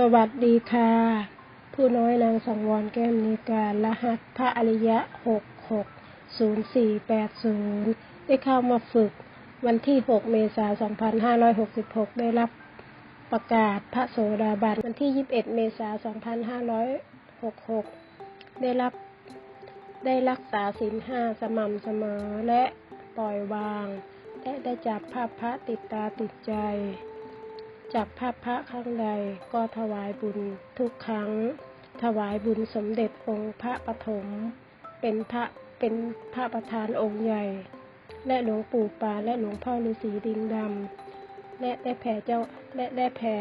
สวัสดีค่ะ ผู้น้อยนางสังวรแก้มนิการรหัสพระอริยะหกหกศูนย์สี่แปดศูนย์ได้เข้ามาฝึกวันที่หกเมษายนสองพันห้าร้อยหกสิบหกได้รับประกาศพระโสดาบันวันที่ยี่สิบเอ็ดเมษายนสองพันห้าร้อยหกหกได้รับได้รักษาศีลห้าสม่ำเสมอและปล่อยวาง และได้จับภาพพระติดตาติดใจ จับภาพพระครั้งใดก็ถวายบุญทุกครั้ง ถวายบุญสมเด็จองค์พระปฐมเป็นพระเป็นพระประธานองค์ใหญ่ และหลวงปู่ปาและหลวงพ่อฤาษีดิงดำและได้แผ่เจ้าและได้แผ่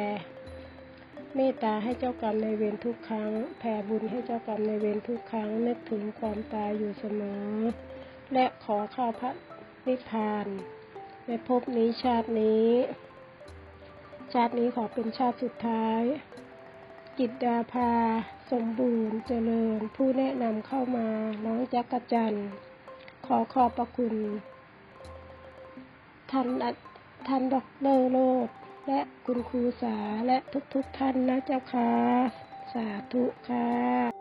เมตตาให้เจ้ากรรมในเวรทุกครั้ง แผ่บุญให้เจ้ากรรมในเวรทุกครั้งนึกถึงความตายอยู่เสมอ และขอข้าพระนิพพาน ในภพนี้ชาตินี้าตินี้ขอเป็นชาติสุดท้าย กิตดาภา สมบูรณ์เจริญ ผู้แนะนำเข้ามา น้องจักรจันทร์ ขอขอบพระคุณ ท่านท่านดอกเตอรโลด และคุณครูสาและทุกๆทท่านนะเจ้าค่ะ สาธุค่ะ